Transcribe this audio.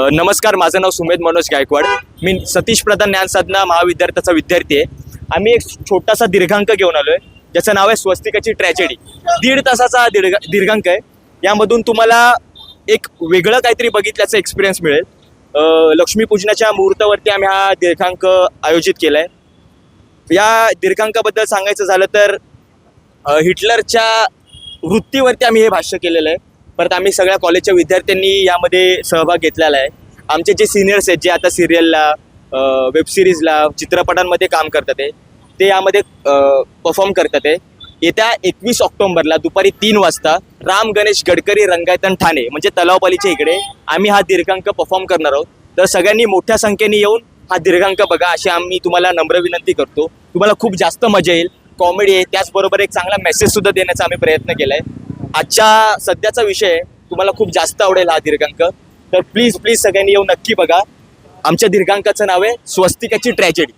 नमस्कार माझं नाव सुमेध मनोज गायकवाड. मी सतीश प्रधान ज्ञानसाधना महाविद्यार्थ्याचा विद्यार्थी आहे. आम्ही एक छोटासा दीर्घांक घेऊन आलो आहे ज्याचं नाव आहे स्वस्तिकाची ट्रॅजेडी दीड तासाचा दीर्घ दीर्घांक आहे. यामधून तुम्हाला एक वेगळं काहीतरी बघितल्याचा एक्सपिरियन्स मिळेल. लक्ष्मीपूजनाच्या मुहूर्तावरती आम्ही हा दीर्घांक आयोजित केला आहे या दीर्घांकाबद्दल सांगायचं झालं तर हिटलरच्या वृत्तीवरती आम्ही हे भाष्य केलेलं आहे. परत आम्ही सगळ्या कॉलेजच्या विद्यार्थ्यांनी यामध्ये सहभाग घेतलेला आहे. आमचे जे सिनियर्स आहेत जे आता सिरियलला वेबसिरीजला चित्रपटांमध्ये काम करतात ते यामध्ये परफॉर्म करतात येत्या एकवीस ऑक्टोंबरला दुपारी तीन वाजता राम गणेश गडकरी रंगायतन ठाणे म्हणजे तलावपालीच्या इकडे आम्ही हा दीर्घांक परफॉर्म करणार आहोत. तर सगळ्यांनी मोठ्या संख्येने येऊन हा दीर्घांक बघा अशी आम्ही तुम्हाला नम्र विनंती करतो. तुम्हाला खूप जास्त मजा येईल. कॉमेडी आहे त्याचबरोबर एक चांगला मेसेजसुद्धा देण्याचा आम्ही प्रयत्न केला आहे आजच्या सध्याचा विषय तुम्हाला खूप जास्त आवडेल हा दीर्घांक. तर प्लीज प्लीज सगळ्यांनी येऊ नक्की बघा. आमच्या दीर्घांकाचं नाव आहे स्वस्तिकाची ट्रॅजेडी